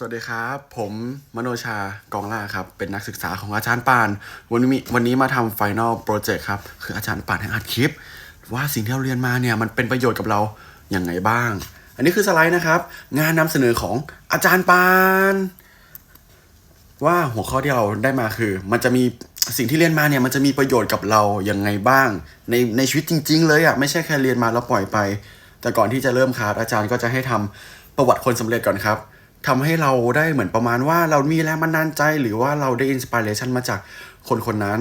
สวัสดีครับ ผมมโนชากองล่าครับ เป็นนักศึกษาของอาจารย์ปาน วันนี้วันนี้มาทำ Final Project ครับ คืออาจารย์ปานให้อัดคลิป ว่าสิ่งที่เราเรียนมาเนี่ย มันเป็นประโยชน์กับเราอย่างไงบ้าง อันนี้คือสไลด์นะครับ งานนำเสนอของอาจารย์ปาน ว่าหัวข้อที่เราได้มาคือ มันจะมีสิ่งที่เรียนมาเนี่ย มันจะมีประโยชน์กับเราอย่างไงบ้าง ในในชีวิตจริง ๆ เลยอะ่ะไม่ใช่แค่เรียนมาแล้วปล่อยไป แต่ก่อนที่จะเริ่มคลาสอาจารย์ก็จะให้ทำประวัติคนสำเร็จก่อนครับ ทำให้เราได้เหมือนประมาณว่าเรามีแรงบันดาลใจ หรือว่าเราได้อินสปิเรชันมาจากคนคนนั้น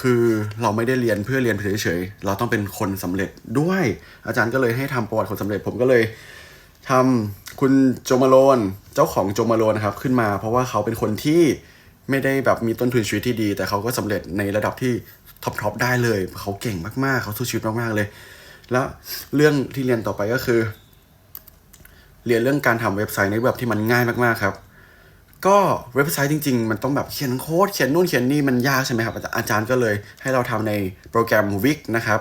คือเราไม่ได้เรียนเพื่อเรียนเฉยๆเราต้องเป็นคนสำเร็จด้วย อาจารย์ก็เลยให้ทำประวัติคนสำเร็จผมก็เลยทำคุณโจมาโลนเจ้าของโจมาโลนนะครับขึ้นมาเพราะว่าเขาเป็นคนที่ไม่ได้แบบมีต้นทุนชีวิตที่ดี แต่เขาก็สำเร็จในระดับที่ท็อปทอปได้เลย เขาเก่งมากๆ เขาสู้ชีวิตมากๆเลย แล้วเรื่องที่เรียนต่อไปก็คือ เรียนเรื่องการทำเว็บไซต์ในแบบที่มันง่ายมากๆครับ ก็เว็บไซต์จริง ๆ มันต้องแบบเขียนโค้ดเขียนนู่นเขียนนี่มันยากใช่ไหมครับ อาจารย์ก็เลยให้เราทำในโปรแกรม Wix นะครับ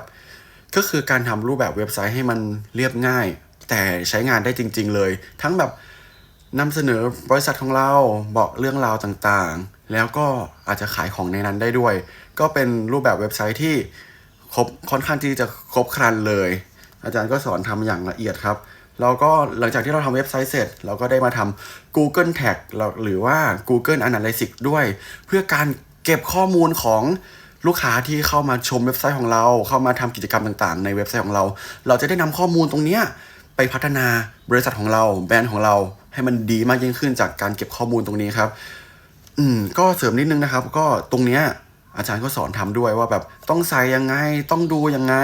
ก็คือการทำรูปแบบเว็บไซต์ให้มันเรียบง่าย แต่ใช้งานได้จริง ๆ เลย ทั้งแบบนำเสนอบริษัทของเราบอกเรื่องราวต่างๆ แล้วก็อาจจะขายของในนั้นได้ด้วย ก็เป็นรูปแบบเว็บไซต์ที่ครบค่อนข้างที่จะครบครันเลย อาจารย์ก็สอนทำอย่างละเอียดครับ แล้วก็หลังจากที่เราทำเว็บไซต์เสร็จ เราก็ได้มาทำ Google Tag หรือว่า Google Analytics ด้วย เพื่อการเก็บข้อมูลของลูกค้าที่เข้ามาชมเว็บไซต์ของเรา เข้ามาทำกิจกรรมต่างๆ ในเว็บไซต์ของเรา เราจะได้นำข้อมูลตรงเนี้ยไปพัฒนาบริษัทของเรา แบรนด์ของเรา ให้มันดีมากยิ่งขึ้นจากการเก็บข้อมูลตรงนี้ครับ อืม ก็เสริมนิดนึงนะครับ ก็ตรงเนี้ยอาจารย์ก็สอนทำด้วยว่าแบบต้องใส่ยังไง ต้องดูยังไง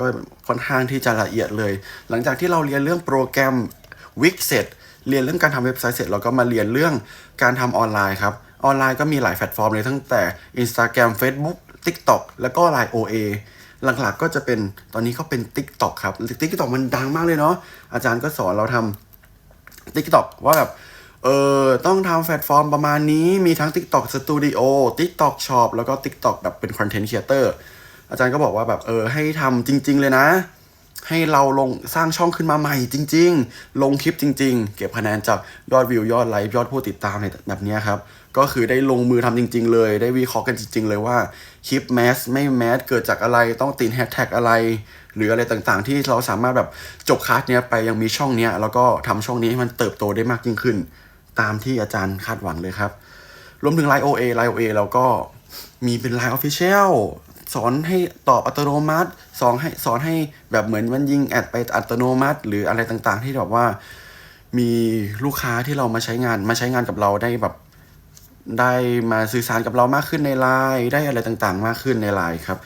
ก็ค่อนข้างที่จะละเอียดเลย หลังจากที่เราเรียนเรื่องโปรแกรม Wix เสร็จเรียนเรื่องการทำเว็บไซต์เสร็จเราก็มาเรียนเรื่องการทำออนไลน์ครับ ออนไลน์ก็มีหลายแพลตฟอร์มเลยตั้งแต่ Instagram Facebook TikTok แล้วก็ Line OA หลักๆก็จะเป็นตอนนี้ก็เป็น TikTok ครับ TikTok มันดังมากเลยเนาะอาจารย์ก็สอนเราทำ TikTok ว่าแบบเออต้องทำแพลตฟอร์มประมาณนี้มีทั้ง TikTok Studio TikTok Shop แล้วก็ TikTok แบบเป็น Content Creator อาจารย์ก็บอกว่าแบบเออให้ทำจริง ๆ เลยนะ ให้เราลงสร้างช่องขึ้นมาใหม่จริง ๆ ลงคลิปจริง ๆ เก็บคะแนนจากยอดวิวยอดไลค์ยอดผู้ติดตามในแบบนี้ครับ ก็คือได้ลงมือทำจริง ๆ เลย ได้วิเคราะห์กันจริง ๆ เลยว่าคลิปแมสไม่แมสเกิดจากอะไรต้องติดแฮชแท็กอะไร หรืออะไรต่างๆ ที่เราสามารถแบบจบคลาสเนี้ยไปยังมีช่องเนี้ยแล้วก็ทำช่องนี้ให้มันเติบโตได้มากยิ่งขึ้น ตามที่อาจารย์คาดหวังเลยครับรวมถึง Line OA Line OA เราก็มีเป็น Line Official สอนให้ตอบอัตโนมัติสอนให้สอนให้แบบเหมือนมันยิงแอดไปอัตโนมัติ หรืออะไรต่างๆ ที่แบบว่ามีลูกค้าที่เรามาใช้งานมาใช้งานกับเราได้แบบได้มาสื่อสารกับเรามากขึ้นในไลน์ได้อะไรต่างๆ มากขึ้นในไลน์ครับ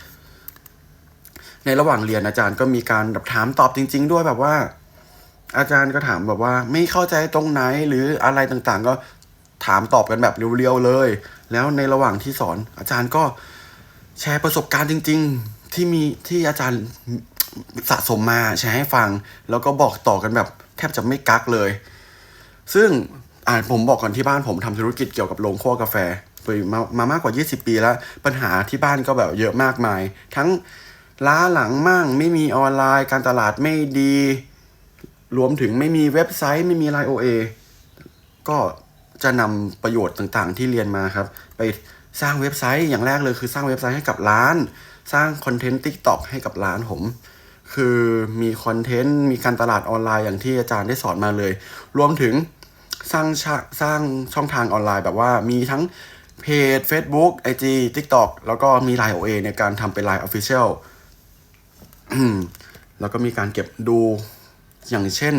ในระหว่างเรียนอาจารย์ก็มีการแบบถามตอบจริง ๆ ด้วยแบบว่า อาจารย์ก็ถามแบบว่าไม่เข้าใจตรงไหนหรืออะไรต่างๆ ก็ถามตอบกันแบบเรียวๆเลย แล้วในระหว่างที่สอนอาจารย์ก็ แชร์ประสบการณ์จริง ๆ ที่มีที่อาจารย์สะสมมาแชร์ให้ฟัง แล้วก็บอกต่อกันแบบแทบจะไม่กักเลย ซึ่งอ่าผมบอกก่อนที่บ้านผมทำธุรกิจเกี่ยวกับโรงคั่วกาแฟไปมามามากกว่า 20 ปีแล้ว ปัญหาที่บ้านก็แบบเยอะมากมาย ทั้งล้าหลังมั่งไม่มีออนไลน์ การตลาดไม่ดี รวมถึงไม่มีเว็บไซต์ไม่มีไลโอเอก็จะนำประโยชน์ต่างๆ ที่เรียนมาครับ ไป สร้างเว็บไซต์อย่างแรกเลยคือสร้างเว็บไซต์ให้กับร้าน สร้างคอนเทนต์ TikTok ให้กับร้านผม คือมีคอนเทนต์มีการตลาดออนไลน์อย่างที่อาจารย์ได้สอนมาเลย รวมถึงสร้างชะสร้างช่องทางออนไลน์แบบว่ามีทั้งเพจ Facebook IG TikTok แล้วก็มี Line OA ในการทำเป็น Line Official แล้วก็มีการเก็บดูอย่างเช่น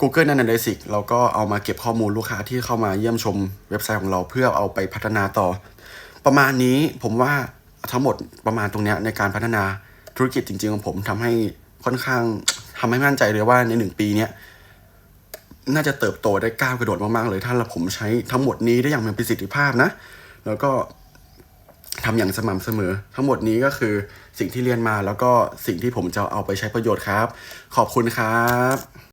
Google Analytics เราก็เอามาเก็บข้อมูลลูกค้าที่เข้ามาเยี่ยมชมเว็บไซต์ของเราเพื่อเอาไปพัฒนาต่อ ประมาณนี้ผมว่าทั้งหมดประมาณตรงนี้ในการพัฒนาธุรกิจจริง ๆ ของผมทำให้ค่อนข้างทำให้มั่นใจเลยว่าในหนึ่งปีนี้น่าจะเติบโตได้ก้าวกระโดดมากๆเลยถ้าเราผมใช้ทั้งหมดนี้ได้อย่างมีประสิทธิภาพนะ แล้วก็ทำอย่างสม่ำเสมอ ทั้งหมดนี้ก็คือสิ่งที่เรียนมาแล้วก็สิ่งที่ผมจะเอาไปใช้ประโยชน์ครับ ขอบคุณครับ